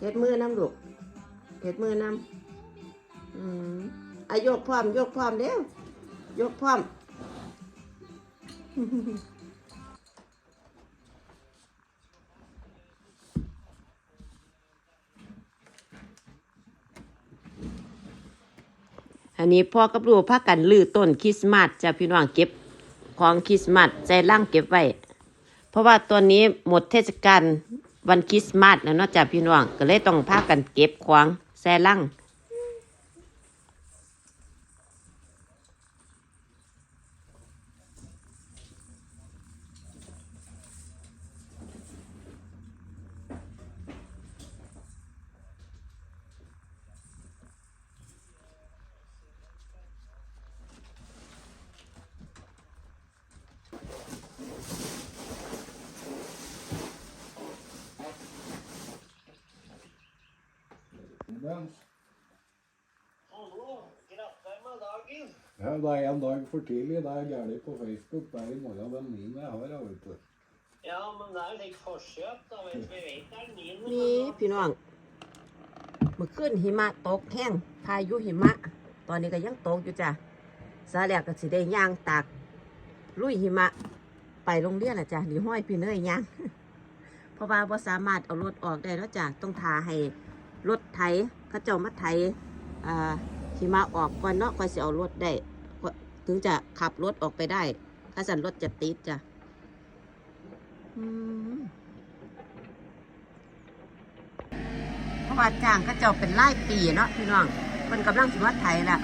เฮ็ดมือน้ำลูกเฮ็ดมือน้ำอืมอายกพร้อม ยกพร้อมเร็วยกพร้อม อันนี้พ่อกับลูกพากันลื้อต้นคริสต์มาสจ้ะพี่น้องเก็บของคริสต์มาสใจล่างเก็บไว้ เพราะว่าตัวนี้หมดเทศกาล วันคริสต์มาสแล้วเนาะจ้ะพี่น้องก็เลยต้องพากันเก็บของแซ่ล่ง ja, det er en dag for tidlig. Det er gærent på Facebook. Det er i morgen den 9. jeg har. Jeg vet du. Ja, men det er litt forsøk, da. Vet vi vet det er den niende. นี่ men พี่น้องเมื่อคืนหิมะตกแห้งพายุหิมะ ตอนนี้ก็ยังตกอยู่จ้ะสาแหลกก็สิได้ย่างตากลุยหิมะ ไปโรงเรียนละจ้ะหรือห้อยพี่เนยย่าง เพราะว่าบ่สามารถเอารถออกได้แล้วจ้ะต้องทาให้รถไถเขาเจ้ามาไถอ่า หิมะออกก่อนเนาะก่อนสิเอารถได้ ถึงจะขับรถออกไปได้ ถ้าสันรถจะติดจ้ะเพราะว่าจ้างเขาเจ้าเป็นรายปีเนาะพี่น้องมันกำลังสิมาไถละ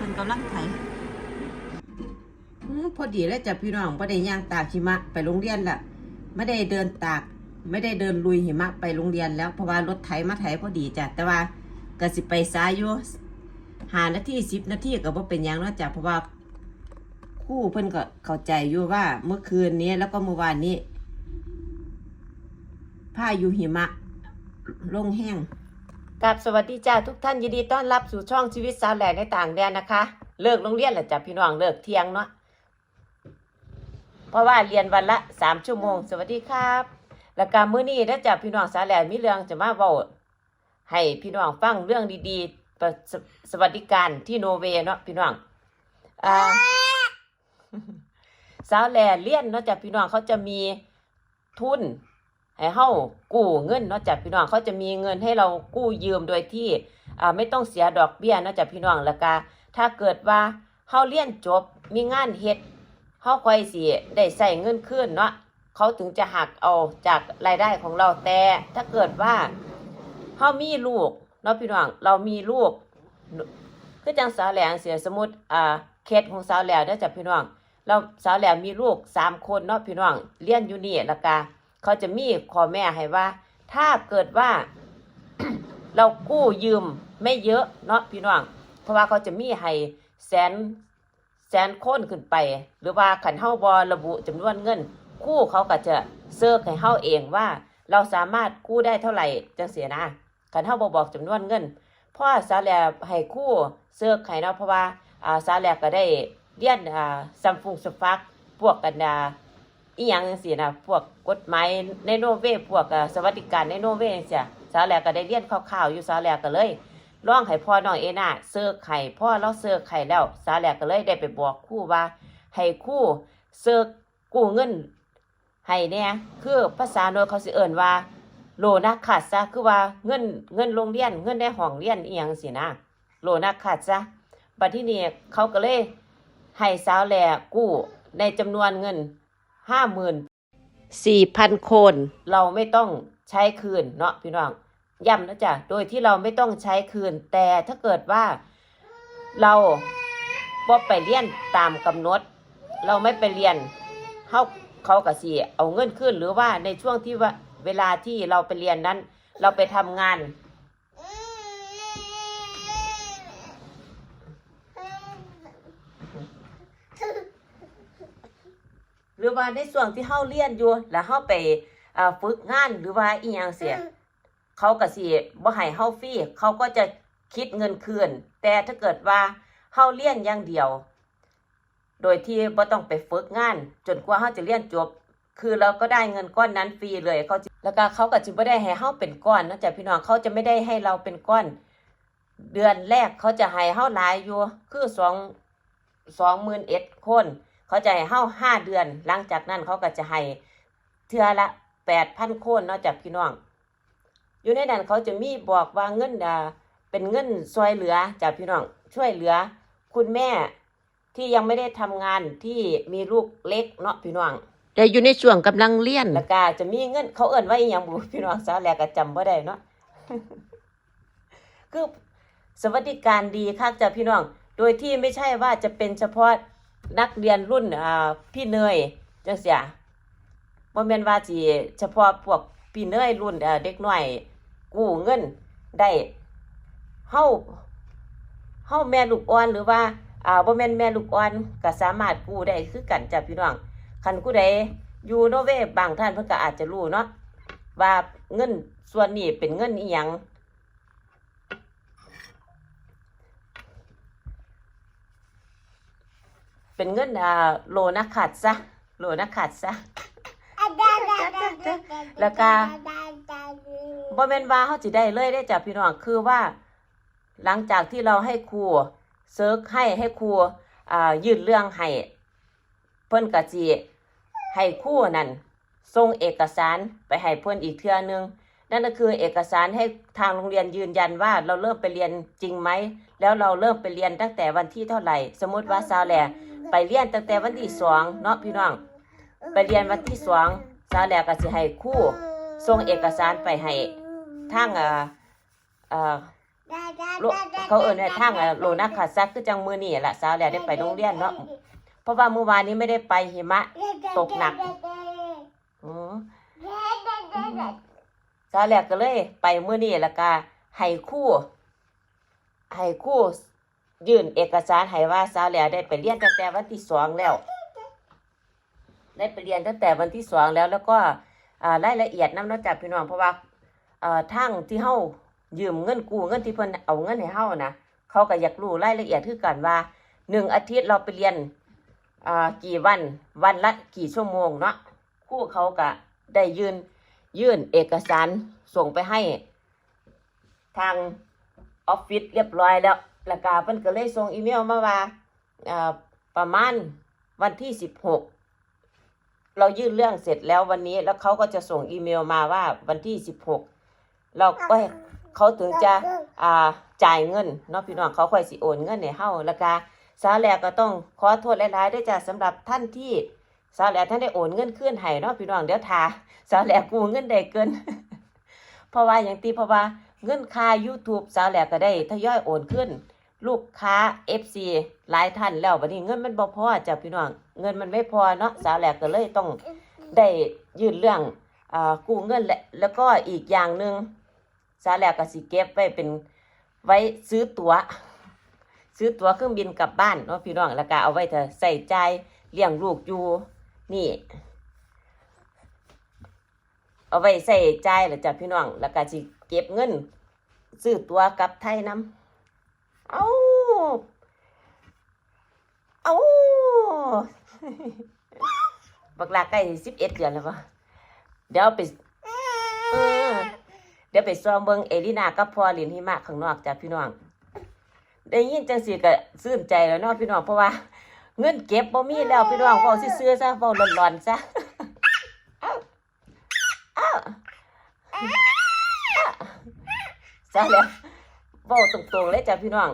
มันกำลังไถอื้อพอดีแล้วจ้ะพี่น้องพอได้ย่างตากหิมะไปโรงเรียนละไม่ได้เดินตาก ไม่ได้เดินลุยหิมะไปโรงเรียนแล้วเพราะว่ารถไถมาไถพอดีจ้ะแต่ว่าก็สิไปสายอยู่หานาทีสิบนาทีก็บ่เป็นยังเนาะจ้ะเพราะว่าคู่เพิ่นก็เข้าใจอยู่ว่าเมื่อคืนนี้แล้วก็เมื่อวานนี้พายุหิมะลงแห้งกับสวัสดีจ้าทุกท่านยินดีต้อนรับสู่ช่องชีวิตสาวแหลกในต่างแดนนะคะ เลิกโรงเรียนแล้วจ้ะพี่น้องเลิกเที่ยงเนาะเพราะว่าเรียนวันละสามชั่วโมง สวัสดีครับ แล้วก็มื้อนี้นะจ้ะพี่น้องสาแหลมีเรื่องจะมาเว้าให้พี่น้องฟังเรื่องดีๆสวัสดิการที่โนเวเนาะพี่น้องอ่าสาวแหลเลี้ยนเนาะจ้ะพี่น้องเขาจะมีทุนให้เฮากู้เงินเนาะจ้ะพี่น้องเขาจะมีเงินให้เรากู้ยืมโดยที่อ่าไม่ต้องเสียดอกเบี้ยเนาะจ้ะพี่น้องแล้วก็ถ้าเกิดว่าเฮาเรียนจบมีงานเฮ็ดเฮาค่อยสิได้ใส่เงินคืนเนาะ เขาถึงจะหักเอาจากรายได้ของเราแต่ถ้าเกิดว่าเฮามีลูกเนาะพี่น้องเรามีลูกคือจังสาวแหลงเสียสมมติอ่าเคสของสาวแหลงเด้อจ้ะพี่น้อง เราสาวแหลงมีลูกสามคนเนาะพี่น้องเรียนอยู่นี่ล้วก็เขาจะมีขอแม่ให้ว่า ถ้าเกิดว่า เรากู้ยืมไม่เยอะเนาะพี่น้อง เพราะว่าเขาจะมีให้แสนแสนคนขึ้นไป หรือว่าขันเฮาบอระบุจำนวนเงิน กู้เขาก็จะเซิร์กให้เฮาเองว่า เราสามารถกู้ได้เท่าไหร่จังเสียนะขันเฮาบอบอกจำนวนเงินเพราะว่าสาแลให้กู้เซิร์กให้เนาะเพราะว่าอ่าสาแลก็ได้เรียนอ่าซัมฟุงสฟักพวกกันดาอีหยังจังซี่นะพวกกฎหมายในโนเวพวกสวัสดิการในโนเวจังซี่สาแลกก็ได้เรียนคร่าวๆอยู่สาแลกก็เลยร้องให้พ่อน้องเอน่าเสิร์กไข่พ่อเราเสิร์กไข่แล้ว สาแลกก็เลยได้ไปบอกคู่ว่าให้คู่เสิร์กกู้เงิน ให้แหน่คือภาษาโนเขาสิเอิ้นว่า โลนักขาดซะคือว่าเงินเงินโรงเรียน เงินในห้องเรียนอีหยังสินะโลนักขาดซะบัดที่นี้เขาก็เลยให้สาวแหลกกู้ในจำนวนเงินห้าหมื่นสี่พันคน เราไม่ต้องใช้คืนเนาะพี่น้องย้ำนะจ๊ะโดยที่เราไม่ต้องใช้คืน แต่ถ้าเกิดว่าเราบ่ไปเรียนตามกำหนด เราไม่ไปเรียนเขา เขากะสีเอาเงินขึ้นหรือว่าในช่วงที่ว่าเวลาที่เราไปเรียนนั้น เราไปทำงานหรือว่าในส่วนที่เฮาเรียนอยู่ แล้วเฮาไปฝึกงานหรือว่าอีหยังเสียเขาก็สิบ่ให้เฮาฟรีเขาก็จะคิดเงินคืน แต่ถ้าเกิดว่าเฮาเรียนอย่างเดียว โดยที่บ่ต้องไปฝึกงาน จนกว่าเฮาจะเรียนจบ คือเราก็ได้เงินก้อนนั้นฟรีเลยเขาแล้วก็เขาก็จะไม่ได้ให้เฮาเป็นก้อนนะจ๊ะพี่น้องเขาจะไม่ได้ให้เราเป็นก้อน เดือนแรกเขาจะให้เฮาหลายอยู่คือสองสองหมื่นเอ็ดคน เขาจะให้เฮาห้าเดือน หลังจากนั้นเขาก็จะให้เทือละแปดพันคนนาะจากพี่น้อง อยู่ในนั้นเขาจะมีบอกว่าเงินอ่าเป็นเงินช่วยเหลือจากพี่น้องช่วยเหลือ คุณแม่ ที่ยังไม่ได้ทำงานที่มีลูกเล็กเนาะพี่น้อง แต่อยู่ในช่วงกำลังเรียน แล้วก็จะมีเงินเขาเอิ่นว่าอีหยังบุพี่น้องสาวแหลกก็จำบ่ได้เนาะ คือสวัสดิการดีค่ะจ้ะพี่น้อง โดยที่ไม่ใช่ว่าจะเป็นเฉพาะนักเรียนรุ่นอ่าพี่เนยจังเสียบ่แม่นว่าสิเฉพาะพวกพี่เนยรุ่นเอ่อเด็กน้อยกู้เงินได้เฮาเฮาแม่ลูกอ่อนหรือว่า อ่าบ่แม่นแม่ลูกอ่อนก็สามารถกู้ได้คือกันจ้ะพี่น้องคันผู้ใดอยู่โนเวย์บางท่านเพิ่นก็อาจจะรู้เนาะว่าเงินส่วนนี้เป็นเงินอีหยังเป็นเงินอ่าโลนะขาดซะโลนะขาดซะแล้วก็บ่แม่นว่าเฮาสิได้เลยได้จ้ะพี่น้องคือว่า หลังจากที่เราให้ครู เซิร์ชให้ให้ครูอ่ายื่นเรื่องให้เพิ่นก็สิให้ครูนั่นส่งเอกสารไปให้เพิ่นอีกเทื่อนึงนั่นก็คือเอกสารให้ทางโรงเรียนยืนยันว่าเราเริ่มไปเรียนจริงไหม แล้วเราเริ่มไปเรียนตั้งแต่วันที่เท่าไหร่ สมมติว่าซาวแหลไปเรียนตั้งแต่วันที่สองเนาะพี่น้อง ไปเรียนวันที่สองซาวแหลก็สิให้ครูส่งเอกสารไปให้ทางอ่าอ่า โลเขาเอิ้นว่าทางอะโลนักขาซักคือจังมื้อนี้ล่ะสาวแหลได้ไปโรงเรียนเนาะเพราะว่าเมื่อวานนี้ไม่ได้ไปหิมะ ตกหนัก อือสาวแหลก็เลย ไปมื้อนี้แล้วก็ให้ครูให้ครูยื่นเอกสารให้ว่าสาวแหลได้ไปเรียนตั้งแต่วันที่สองแล้ว ได้ไปเรียนตั้งแต่วันที่สองแล้วแล้วก็อ่ารายละเอียดน้ำเนาะจากพี่น้องเพราะว่าเอ่อทางที่เฮา ยืมเงินกู้เงินที่เพิ่นเอาเงินให้เฮานะเขาก็อยากรู้รายละเอียดคือกันว่าหนึ่งอาทิตย์เราไปเรียนอ่ากี่วันวันละกี่ชั่วโมงเนาะครูเขาก็ได้ยื่นยื่นเอกสารส่งไปให้ ทางออฟฟิศเรียบร้อยแล้วแล้วก็เพิ่นก็เลยส่งอีเมลมาว่าอ่าประมาณวันที่สิบหกเรายื่นเรื่องเสร็จแล้ววันนี้แล้วเขาก็จะส่งอีเมลมาว่าวันที่สิบหกเราก็ เขาถึงจะอ่าจ่ายเงินเนาะพี่น้องเขาค่อยสิโอนเงินให้เฮาแล้วก็สาวแลก็ต้องขอโทษหลายๆด้วยจ้ะสำหรับท่านที่สาวแลกท่านได้โอนเงินคืนให้เนาะพี่น้องเดี๋ยวทาสาวแลกกู้เงินได้เกินเพราะว่าอย่างที่เพราะว่าเงินค่า YouTube สาวแลกก็ได้ทยอยโอนขึ้น ลูกค้า FC หลายท่านแล้วบัดนี้เงินมันบ่พอจ้ะพี่น้องเงินมันไม่พอเนาะสาวแลกก็เลยต้องได้ยื่นเรื่องอ่ากู้เงินและแล้วก็อีกอย่างหนึ่ง สาแหลกก็สิเก็บไว้เป็นไว้ซื้อตัว๋ว ซื้อตั๋วเครื่องบินกลับบ้านเนาะพี่น้องแล้วก็เอาไว้เถอะใส่ใจเลี้ยงลูกอยู่นี่ เอาไว้ใส่ใจแหละจ้ะพี่น้อง แล้วก็สิเก็บเงิน ซื้อตั๋วกลับไทยนํเอาเอาบักลาใกล้สิบเอ็ดเดือนแล้วปะเดี๋ยวไปเออ เดี๋ยวไปซ้อมเบิงเอลินากับพอลินหิมะข้างนอกจ้ะพี่น้อง ได้ยินจังสิก็ซื่นใจแล้วเนาะพี่น้องเพราะว่า เงินเก็บบ่มีแล้วพี่น้องเว้าซื่อๆซะเว้าหลอนๆซะเอ้าเอ้าเอ้าซะแล้วเว้าตรงๆเลยจ้ะพี่น้อง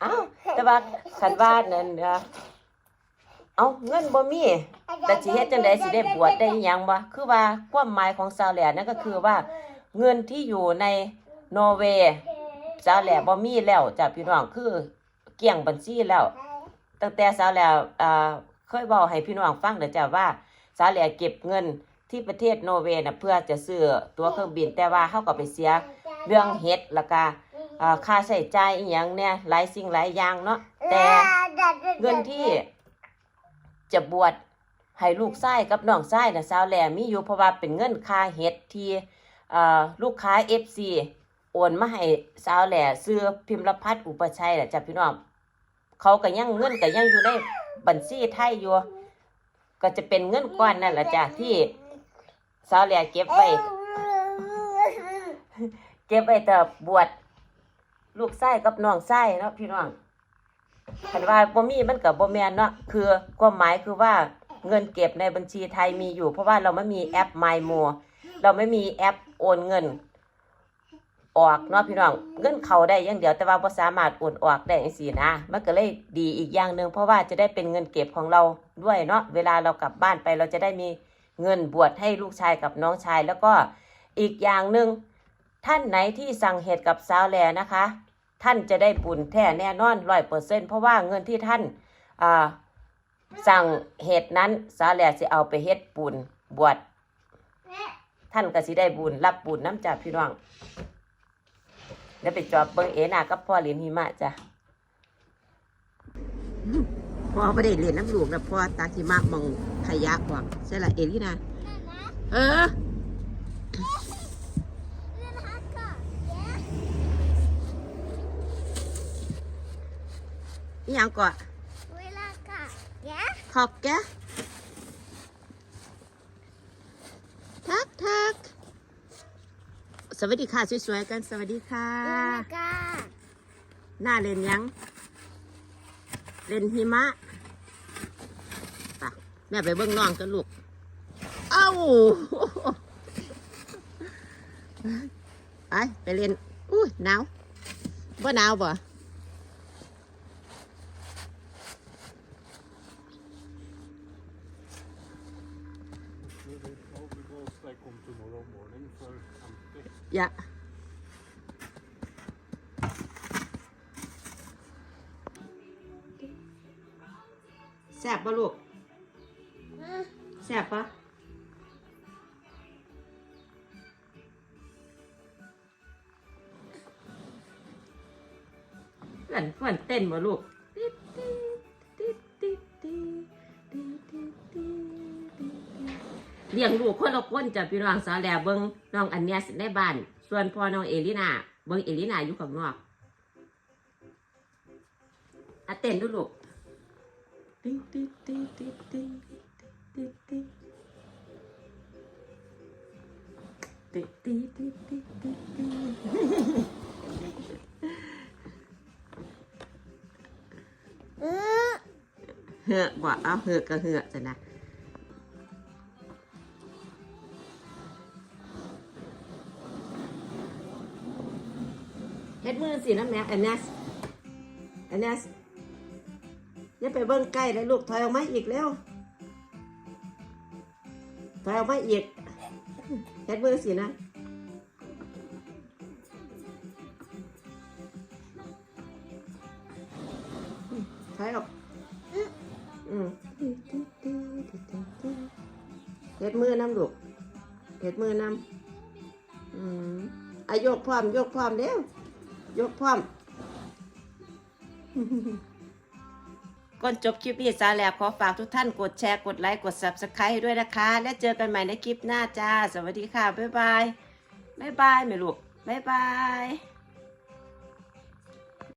เอ้าแต่ว่าคันว่านั่นเอ่อ เอาเงินบ่มีแต่สิเฮ็ดจังไดสิได้บวชได้อิหยังบ่คือว่าความหมายของซาวแหลนั่นก็คือว่าเงินที่อยู่ในนอร์เวย์ซาวแหลบ่มีแล้วจ้ะพี่น้องคือเกลี้ยงบัญชีแล้ว ตั้งแต่สาวแหลอ่าเคยบอกให้พี่น้องฟังเด้อจ้ะว่าสาวแหลเก็บเงินที่ประเทศนอร์เวย์น่ะเพื่อจะซื้อตั๋วเครื่องบินแต่ว่าเฮาก็ไปเสียเรื่องเฮ็ดแล้วก็อ่าค่าใช้จ่ายอีหยังเนี่ยหลายสิ่งหลายอย่างเนาะแต่เงินที่ จะบวชให้ลูกชายกับน้องชายน่ะสาวแหลมีอยู่เพราะว่าเป็นเงินค่าเฮ็ดที่อ่าลูกค้า FC โอนมาให้สาวแหล่ซื้อพิมพ์รพัฒน์อุปชัยแหละจ้ะพี่น้องเขาก็ยังเงินก็ยังอยู่ในบัญชีไทยอยู่ก็จะเป็นเงินก้อนนั่นแหละจ้ะที่สาวแหล่เก็บไว้เก็บไว้แต่บวชลูกไส้กับน้องไส้เนาะพี่น้อง คันว่าบ่มีมันก็บ่แมนเนาะคือความหมายคือว่าเงินเก็บในบัญชีไทยมีอยู่ เพราะว่าเราไม่มีแอป MyMo เราไม่มีแอปโอนเงิน ออกเนาะพี่น้องเงินเข้าได้อย่างเดียวแต่ว่าบ่สามารถโอนออกได้จังซี่นะมันก็เลยดีอีกอย่างหนึ่งเพราะว่าจะได้เป็นเงินเก็บของเราด้วยเนาะเวลาเรากลับบ้านไปเราจะได้มีเงินบวชให้ลูกชายกับน้องชายแล้วก็อีกอย่างหนึ่งท่านไหนที่สั่งเห็ดกับสาวแลนะคะ ท่านจะได้บุญแท้แน่นอนร้อยเปอร์เซ็นเพราะว่าเงินที่ท่านาสั่งเห็ดนั้นสาวแลสิเอาไปเฮ็ดบุญบวชท่านก็สิได้บุญรับบุญน้ำจากพี่น้องแล้วไปจอบเบิ้งเอนากับพ่อเรียนหิมะจ้ะพ่อไม่ได้เรียนน้ำหลวงนะพ่อตาหิมะมองขยะกว่าใช่ละเอลี่นะเออ อีหยังก่อน เวลากะแกะขอบแกทักทักสวัสดีค่ะ สวยๆกัน สวัสดีค่ะ เวลากะหน้าเล่นหยัง เล่นหิมะไปแม่ไปเบิ้งน้องกันลูก เอ้า ไป ไปเล่น อุ้ยหนาวบ่หนาวบ่ ย่าแซ่บปะลูกแซ่บปะเพื่อนเพื่อนเต้นบ่ลูก เลี้ยงลูกคนละคนจ้ะพี่น้องสาวแหลเบิ้งน้องอันเนียสในบ้าน ส่วนพ่อน้องเอลินาเบิ้งเอลินาอยู่ข้างนอกอะเต้นดูลูกติ๊ดติ๊ดติ๊ดติ๊ดติ๊ดติ๊ดติ๊ดติ๊ดติ๊ดติ๊ดติ๊ดติ๊ดติ๊ดเออเหือกบ่เอาเหือกก็เหือกจ้ะนะ เฮ็ดมือสินะแม่แอนเนสแอนเนสอย่าไปเบิ่งใกล้เลยลูกถอยออกมาอีกแล้วถอยออกมาอีกเฮ็ดมือสินะถอยออกอืมเฮ็ดมือน้ำลูกเฮ็ดมือน้ำอืมอายกพร้อมยกพร้อมเด้ว ยกพร้อมก่อนจบคลิปนี้สาแหลบขอฝากทุกท่านกดแชร์กดไลค์กด subscribe ด้วยนะคะ และเจอกันใหม่ในคลิปหน้าจ้า สวัสดีค่ะ บ๊ายบาย บ๊ายบายแม่ลูกบ๊ายบาย